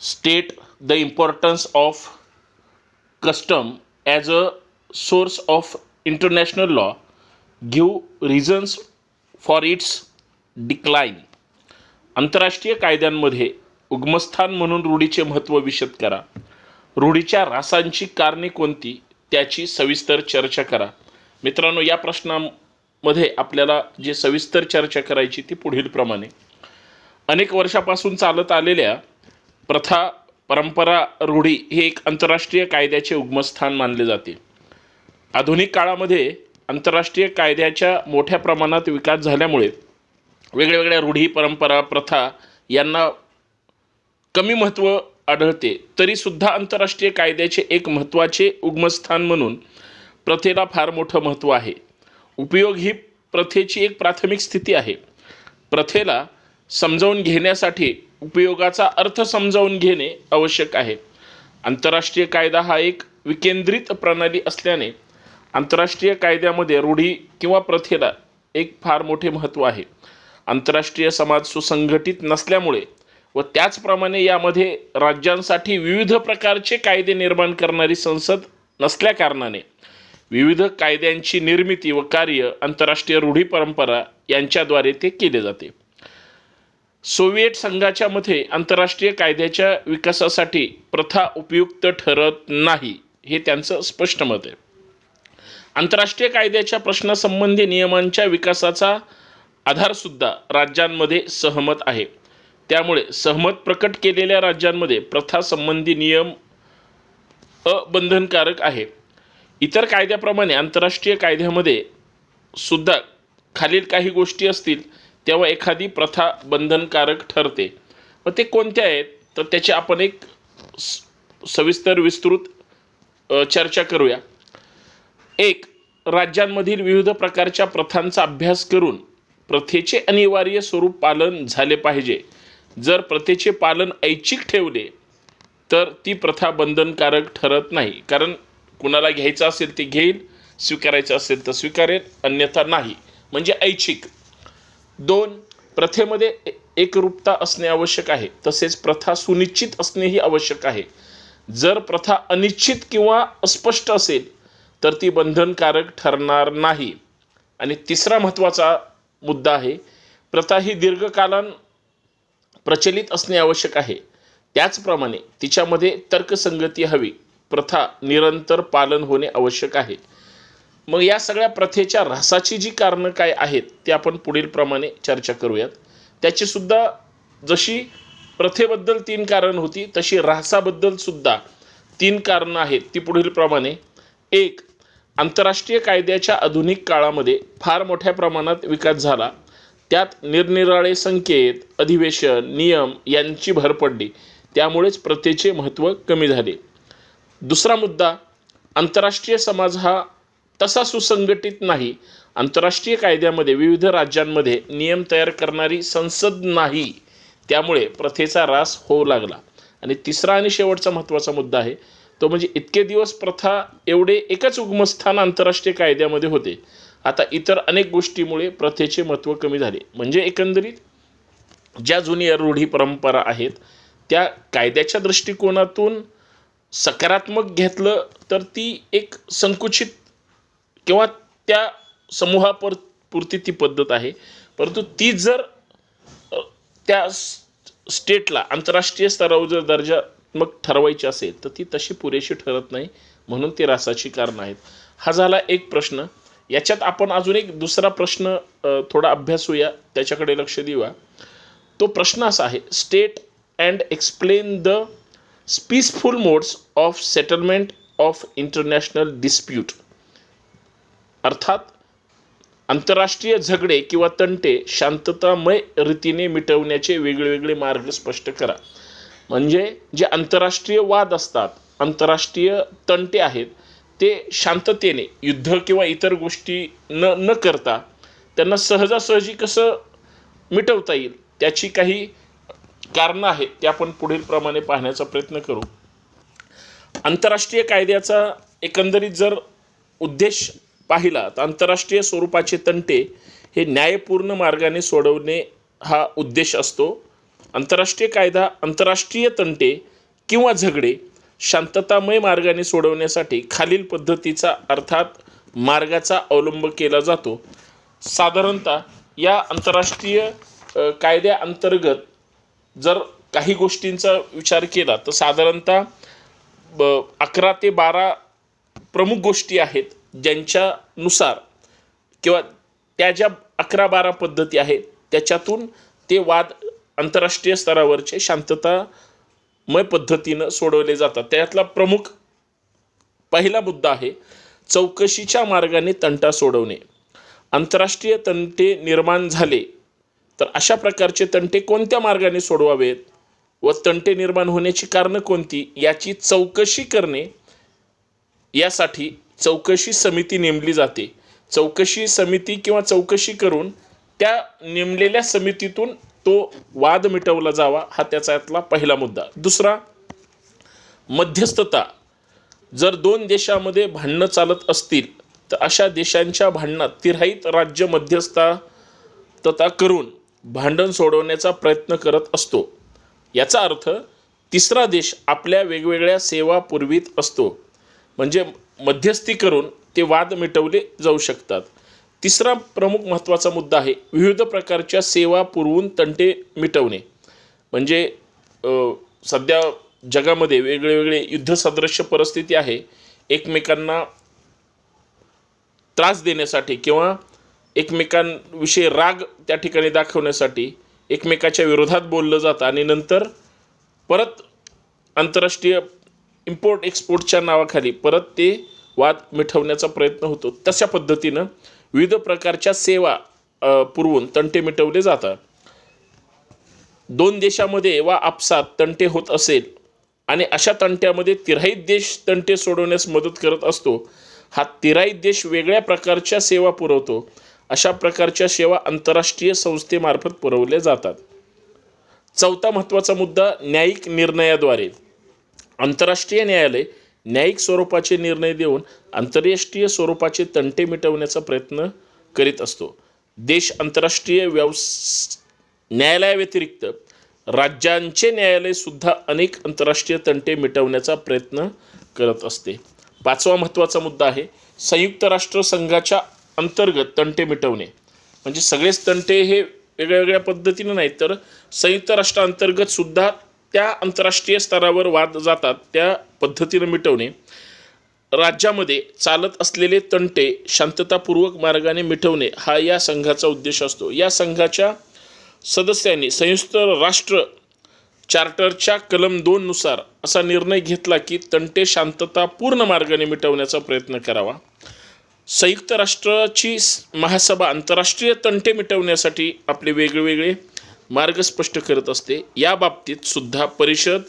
State the importance of custom as a source of international law give reasons for its decline आंतरराष्ट्रीय कायद्यांमध्ये उगमस्थान म्हणून रूढीचे महत्त्व विशद करा. रूढीच्या रासांची कारणे कोणती त्याची सविस्तर चर्चा करा. मित्रांनो या प्रश्नामध्ये आपल्याला जे सविस्तर चर्चा करायची ती पुढील प्रमाणे अनेक वर्षापासून चालत आलेल्या प्रथा परंपरा रूढी हे एक आंतरराष्ट्रीय कायद्याचे उगमस्थान मानले जाते. आधुनिक काळामध्ये आंतरराष्ट्रीय कायद्याच्या मोठ्या प्रमाणात विकास झाल्यामुळे वेगळ्या रूढी परंपरा प्रथा यांना कमी महत्त्व आढळते. तरीसुद्धा आंतरराष्ट्रीय कायद्याचे एक महत्त्वाचे उगमस्थान म्हणून प्रथेला फार मोठं महत्त्व आहे. उपयोग ही प्रथेची एक प्राथमिक स्थिती आहे. प्रथेला समजावून घेण्यासाठी उपयोगाचा अर्थ समजावून घेणे आवश्यक आहे. आंतरराष्ट्रीय कायदा हा एक विकेंद्रित प्रणाली असल्याने आंतरराष्ट्रीय कायद्यामध्ये रूढी किंवा प्रथेला एक फार मोठे महत्त्व आहे. आंतरराष्ट्रीय समाज सुसंघटित नसल्यामुळे व त्याचप्रमाणे यामध्ये राज्यांसाठी विविध प्रकारचे कायदे निर्माण करणारी संसद नसल्याकारणाने विविध कायद्यांची निर्मिती व कार्य आंतरराष्ट्रीय रूढी परंपरा यांच्याद्वारे ते केले जाते. सोव्हिएट संघाच्या मते आंतरराष्ट्रीय कायद्याच्या विकासासाठी प्रथा उपयुक्त ठरत नाही हे त्यांचं स्पष्ट मत आहे. आंतरराष्ट्रीय कायद्याच्या प्रश्नासंबंधी नियमांच्या विकासाचा आधारसुद्धा राज्यांमध्ये सहमत आहे. त्यामुळे सहमत प्रकट केलेल्या राज्यांमध्ये प्रथासंबंधी नियम अबंधनकारक आहे. इतर कायद्याप्रमाणे आंतरराष्ट्रीय कायद्यामध्ये सुद्धा खालील काही गोष्टी असतील तेव्हा एखादी प्रथा बंधनकारक ठरते व ते कोणत्या आहेत? तर त्याची आपण एक सविस्तर विस्तृत चर्चा करूया. एक राज्यांमधील विविध प्रकारच्या प्रथांचा अभ्यास करून प्रथेचे अनिवार्य स्वरूप पालन झाले पाहिजे. जर प्रथेचे पालन ऐच्छिक ठेवले तर ती प्रथा बंधनकारक ठरत नाही. कारण कुणाला घ्यायचं असेल ते घेईल स्वीकारायचं असेल तर स्वीकारेल अन्यथा नाही. म्हणजे ऐच्छिक. दोन प्रथेमध्ये एकरूपता असणे आवश्यक आहे. तसेच प्रथा सुनिश्चित असणेही आवश्यक आहे. जर प्रथा अनिश्चित किंवा अस्पष्ट असेल तर ती बंधनकारक ठरणार नाही. आणि तिसरा महत्त्वाचा मुद्दा आहे प्रथा ही दीर्घकालान प्रचलित असणे आवश्यक आहे. त्याचप्रमाणे तिच्यामध्ये तर्कसंगती हवी. प्रथा निरंतर पालन होणे आवश्यक आहे. मग या सगळ्या प्रथेच्या ऱ्हासाची जी कारणं काय आहेत ते आपण पुढील प्रमाणे चर्चा करूयात. त्याचीसुद्धा जशी प्रथेबद्दल तीन कारण होती तशी ऱ्हासाबद्दल सुद्धा तीन कारणं आहेत ती पुढील प्रमाणे. एक आंतरराष्ट्रीय कायद्याच्या आधुनिक काळामध्ये फार मोठ्या प्रमाणात विकास झाला. त्यात निरनिराळे संकेत अधिवेशन नियम यांची भर पडली. त्यामुळेच प्रथेचे महत्त्व कमी झाले. दुसरा मुद्दा आंतरराष्ट्रीय समाज हा तसा सुसंघटित नाही. आंतरराष्ट्रीय कायद्यामध्ये विविध राज्यांमध्ये नियम तयार करणारी संसद नाही. त्यामुळे प्रथेचा ऱ्हास होऊ लागला. आणि तिसरा आणि शेवटचा महत्त्वाचा मुद्दा आहे. तो म्हणजे इतके दिवस प्रथा एवढे एकच उगमस्थान आंतरराष्ट्रीय कायद्यामध्ये होते. आता इतर अनेक गोष्टीमुळे प्रथेचे महत्त्व कमी झाले. म्हणजे एकंदरीत ज्या जुनी रूढी परंपरा आहेत त्या कायद्याच्या दृष्टिकोनातून सकारात्मक घेतलं तर ती एक संकुचित किंवा त्या समूहापर पुरती ती पद्धत आहे. परंतु ती जर त्या स्टेटला आंतरराष्ट्रीय स्तरावर जर दर्जात्मक ठरवायची असेल तर ती तशी पुरेशी ठरत नाही म्हणून ती रासाची कारणं आहेत. हा झाला एक प्रश्न. याच्यात आपण अजून एक दुसरा प्रश्न थोडा अभ्यासूया त्याच्याकडे लक्ष देऊया. तो प्रश्न असा आहे state and explain the peaceful modes of settlement of international dispute. अर्थात आंतरराष्ट्रीय झगडे किंवा तंटे शांततामय रीतीने मिटवण्याचे वेगवेगळे मार्ग स्पष्ट करा. म्हणजे जे आंतरराष्ट्रीय वाद असतात आंतरराष्ट्रीय तंटे आहेत ते शांततेने युद्ध किंवा इतर गोष्टी न न करता त्यांना सहजासहजी कसं मिटवता येईल त्याची काही कारणं आहेत ते आपण पुढील प्रमाणे पाहण्याचा प्रयत्न करू. आंतरराष्ट्रीय कायद्याचा एकंदरीत जर उद्देश पाहिला तर आंतरराष्ट्रीय स्वरूपाचे तंटे हे न्यायपूर्ण मार्गाने सोडवणे हा उद्देश असतो. आंतरराष्ट्रीय कायदा आंतरराष्ट्रीय तंटे किंवा झगडे शांततामय मार्गाने सोडवण्यासाठी खालील पद्धतीचा अर्थात मार्गाचा अवलंब केला जातो. साधारणतः या आंतरराष्ट्रीय कायद्याअंतर्गत जर काही गोष्टींचा विचार केला तर साधारणतः ब अकरा ते बारा प्रमुख गोष्टी आहेत. ज्यांच्यानुसार किंवा त्या ज्या अकरा बारा पद्धती आहेत त्याच्यातून ते वाद आंतरराष्ट्रीय स्तरावरचे शांततामय पद्धतीनं सोडवले जातात. त्यातला प्रमुख पहिला मुद्दा आहे चौकशीच्या मार्गाने तंटा सोडवणे. आंतरराष्ट्रीय तंटे निर्माण झाले तर अशा प्रकारचे तंटे कोणत्या मार्गाने सोडवावेत व तंटे निर्माण होण्याची कारणं कोणती याची चौकशी करणे यासाठी चौकशी समिती नेमली जाते. चौकशी समिती किंवा चौकशी करून त्या नेमलेल्या समितीतून तो वाद मिटवला जावा हा त्याच्यातला पहिला मुद्दा. दुसरा मध्यस्थता. जर दोन देशामध्ये भांडणं चालत असतील तर अशा देशांच्या भांडणात तिराईत राज्य मध्यस्थता करून भांडण सोडवण्याचा प्रयत्न करत असतो. याचा अर्थ तिसरा देश आपल्या वेगवेगळ्या सेवा पुरवीत असतो. म्हणजे मध्यस्थी करून ते वाद मिटवले जाऊ शकतात. तिसरा प्रमुख महत्त्वाचा मुद्दा आहे विविध प्रकारच्या सेवा पुरवून तंटे मिटवणे. म्हणजे सध्या जगामध्ये वेगळे वेगळे युद्धसदृश्य परिस्थिती आहे. एकमेकांना त्रास देण्यासाठी किंवा एकमेकांविषयी राग त्या ठिकाणी दाखवण्यासाठी एकमेकाच्या विरोधात बोललं जातं आणि नंतर परत आंतरराष्ट्रीय इम्पोर्ट एक्सपोर्टच्या नावाखाली परत ते वाद मिटवण्याचा प्रयत्न होतो. तशा पद्धतीनं विविध प्रकारच्या सेवा पुरवून तंटे मिटवले जातात. दोन देशामध्ये वा आपसात तंटे होत असेल आणि अशा तंट्यामध्ये तिराईत देश तंटे सोडवण्यास मदत करत असतो हा तिराईत देश वेगळ्या प्रकारच्या सेवा पुरवतो. अशा प्रकारच्या सेवा आंतरराष्ट्रीय संस्थेमार्फत पुरवल्या जातात. चौथा महत्त्वाचा मुद्दा न्यायिक निर्णयाद्वारे. आंतरराष्ट्रीय न्यायालय न्यायिक स्वरूपाचे निर्णय देऊन आंतरराष्ट्रीय स्वरूपाचे तंटे मिटवण्याचा प्रयत्न करीत असतो. देश आंतरराष्ट्रीय व्यवस न्यायालयाव्यतिरिक्त राज्यांचे न्यायालयसुद्धा अनेक आंतरराष्ट्रीय तंटे मिटवण्याचा प्रयत्न करत असते. पाचवा महत्त्वाचा मुद्दा आहे संयुक्त राष्ट्र संघाच्या अंतर्गत तंटे मिटवणे. म्हणजे सगळेच तंटे हे वेगळ्या वेगळ्या पद्धतीनं नाहीत तर संयुक्त राष्ट्रांतर्गतसुद्धा त्या आंतरराष्ट्रीय स्तरावर वाद जातात त्या पद्धतीनं मिटवणे राज्यामध्ये चालत असलेले तंटे शांततापूर्वक मार्गाने मिटवणे हा या संघाचा उद्देश असतो. या संघाच्या सदस्यांनी संयुक्त राष्ट्र चार्टरच्या कलम दोननुसार असा निर्णय घेतला की तंटे शांततापूर्ण मार्गाने मिटवण्याचा प्रयत्न करावा. संयुक्त राष्ट्राची महासभा आंतरराष्ट्रीय तंटे मिटवण्यासाठी आपले वेगवेगळे मार्ग स्पष्ट करत असते. या बाबतीत सुद्धा परिषद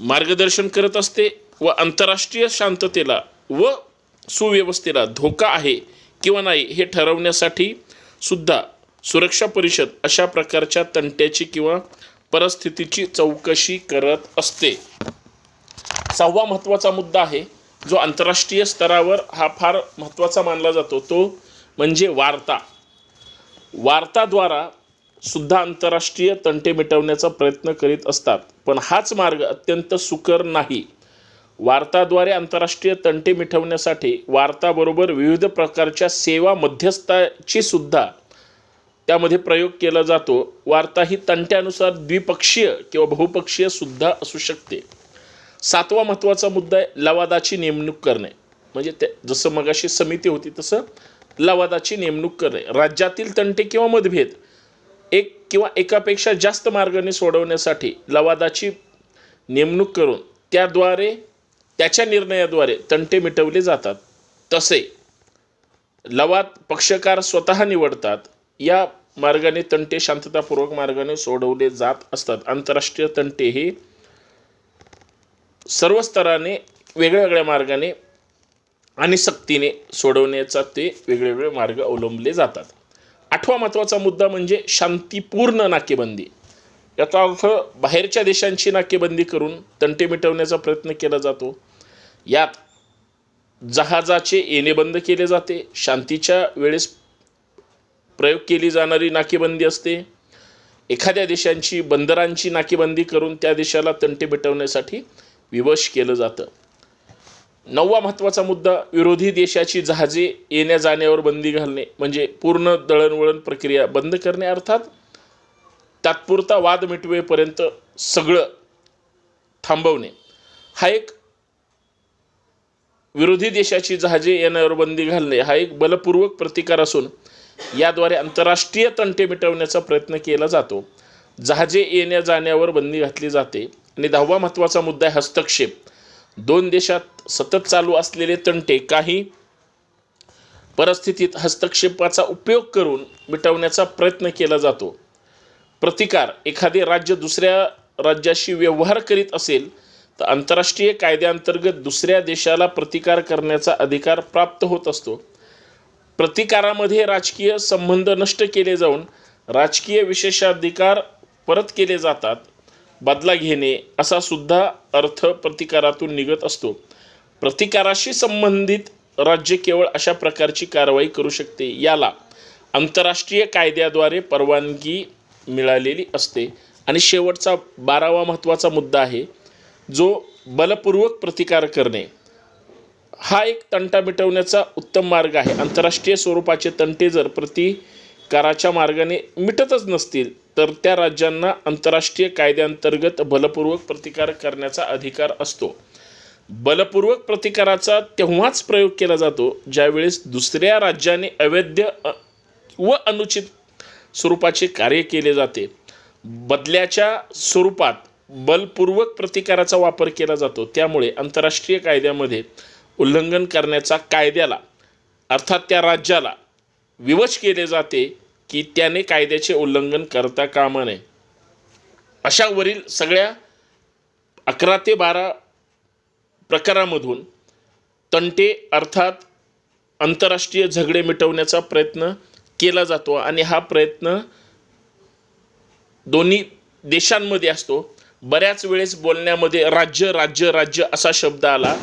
मार्गदर्शन करत असते व आंतरराष्ट्रीय शांततेला व सुव्यवस्थेला धोका आहे किंवा नाही हे ठरवण्यासाठी सुद्धा सुरक्षा परिषद अशा प्रकारच्या तंट्याची किंवा परिस्थितीची चौकशी करत असते. सहावा महत्त्वाचा मुद्दा आहे जो आंतरराष्ट्रीय स्तरावर हा फार महत्त्वाचा मानला जातो तो म्हणजे वार्ता. वार्ताद्वारा सुद्धा आंतरराष्ट्रीय तंटे मिटवण्याचा प्रयत्न करीत असतात. पण हाच मार्ग अत्यंत सुकर नाही. वार्ताद्वारे आंतरराष्ट्रीय तंटे मिटवण्यासाठी वार्ताबरोबर विविध प्रकारच्या सेवा मध्यस्थाची सुद्धा त्यामध्ये प्रयोग केला जातो. वार्ता ही तंट्यानुसार द्विपक्षीय किंवा बहुपक्षीय सुद्धा असू शकते. सातवा महत्त्वाचा मुद्दा आहे लवादाची नेमणूक करणे. म्हणजे ते जसं मगाशी समिती होती तसं लवादाची नेमणूक करणे. राज्यातील तंटे किंवा मतभेद किंवा एकापेक्षा जास्त मार्गाने सोडवण्यासाठी लवादाची नेमणूक करून त्याद्वारे त्याच्या निर्णयाद्वारे तंटे मिटवले जातात. तसे लवाद पक्षकार स्वतः निवडतात. या मार्गाने तंटे शांततापूर्वक मार्गाने सोडवले जात असतात. आंतरराष्ट्रीय तंटे हे सर्व स्तराने वेगळ्या वेगळ्या मार्गाने आणि सक्तीने सोडवण्याचा ते वेगवेगळे मार्ग अवलंबले जातात. आठवा महत्त्वाचा मुद्दा म्हणजे शांतीपूर्ण नाकेबंदी. याचा अर्थ बाहेरच्या देशांची नाकेबंदी करून तंटे मिटवण्याचा प्रयत्न केला जातो. यात जहाजाचे येणे बंद केले जाते. शांतीच्या वेळेस प्रयोग केली जाणारी नाकेबंदी असते. एखाद्या देशांची बंदरांची नाकेबंदी करून त्या देशाला तंटे मिटवण्यासाठी विवश केलं जातं. नववा महत्त्वाचा मुद्दा विरोधी देशाची जहाजे येण्या जाण्यावर बंदी घालणे म्हणजे पूर्ण दळणवळण प्रक्रिया बंद करणे अर्थात तात्पुरता वाद मिटवेपर्यंत सगळं थांबवणे. हा एक विरोधी देशाची जहाजे येण्यावर बंदी घालणे हा एक बलपूर्वक प्रतिकार असून याद्वारे आंतरराष्ट्रीय तंटे मिटवण्याचा प्रयत्न केला जातो. जहाजे येण्या जाण्यावर बंदी घातली जाते. आणि दहावा महत्त्वाचा मुद्दा आहे हस्तक्षेप. दोन देशात सतत चालू असलेले तंटे काही परिस्थितीत हस्तक्षेपाचा उपयोग करून मिटवण्याचा प्रयत्न केला जातो. प्रतिकार एखादे राज्य दुसऱ्या राज्याशी व्यवहार करीत असेल तर आंतरराष्ट्रीय कायद्याअंतर्गत दुसऱ्या देशाला प्रतिकार करण्याचा अधिकार प्राप्त होत असतो. प्रतिकारामध्ये राजकीय संबंध नष्ट केले जाऊन राजकीय विशेषाधिकार परत केले जातात. बदला घेणे असा सुद्धा अर्थ प्रतिकारातून निघत असतो. प्रतिकाराशी संबंधित राज्य केवळ अशा प्रकारची कारवाई करू शकते याला आंतरराष्ट्रीय कायद्याद्वारे परवानगी मिळालेली असते. आणि शेवटचा बारावा महत्त्वाचा मुद्दा आहे जो बलपूर्वक प्रतिकार करणे. हा एक तंटा मिटवण्याचा उत्तम मार्ग आहे. आंतरराष्ट्रीय स्वरूपाचे तंटे जर प्रति कराच्या मार्गाने मिटतच नसतील तर त्या राज्यांना आंतरराष्ट्रीय कायद्यांतर्गत बलपूर्वक प्रतिकार करण्याचा अधिकार असतो. बलपूर्वक प्रतिकाराचा तेव्हाच प्रयोग केला जातो ज्यावेळेस दुसऱ्या राज्याने अवैध अ- व अनुचित स्वरूपाचे कार्य केले जाते. बदल्याच्या स्वरूपात बलपूर्वक प्रतिकाराचा वापर केला जातो. त्यामुळे आंतरराष्ट्रीय कायद्यामध्ये उल्लंघन करण्याचा कायद्याला अर्थात त्या राज्याला विवश केले जाते की त्याने कायद्याचे उल्लंघन करता कामा नये. अशा वरील सगळ्या अकरा ते बारा प्रकारामधून तंटे अर्थात आंतरराष्ट्रीय झगडे मिटवण्याचा प्रयत्न केला जातो आणि हा प्रयत्न दोन्ही देशांमध्ये असतो. बऱ्याच वेळेस बोलण्यामध्ये राज्य राज्य राज्य असा शब्द आला.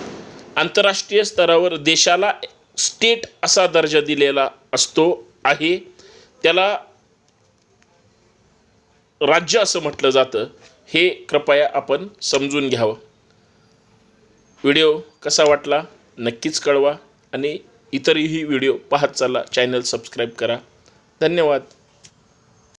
आंतरराष्ट्रीय स्तरावर देशाला स्टेट असा दर्जा दिलेला असतो आहे. त्याला राज्य असं म्हटलं जातं. हे कृपया आपण समजून घ्यावं. व्हिडिओ कसा वाटला नक्कीच कळवा आणि इतरही व्हिडिओ पाहत चला चॅनल सबस्क्राईब करा. धन्यवाद.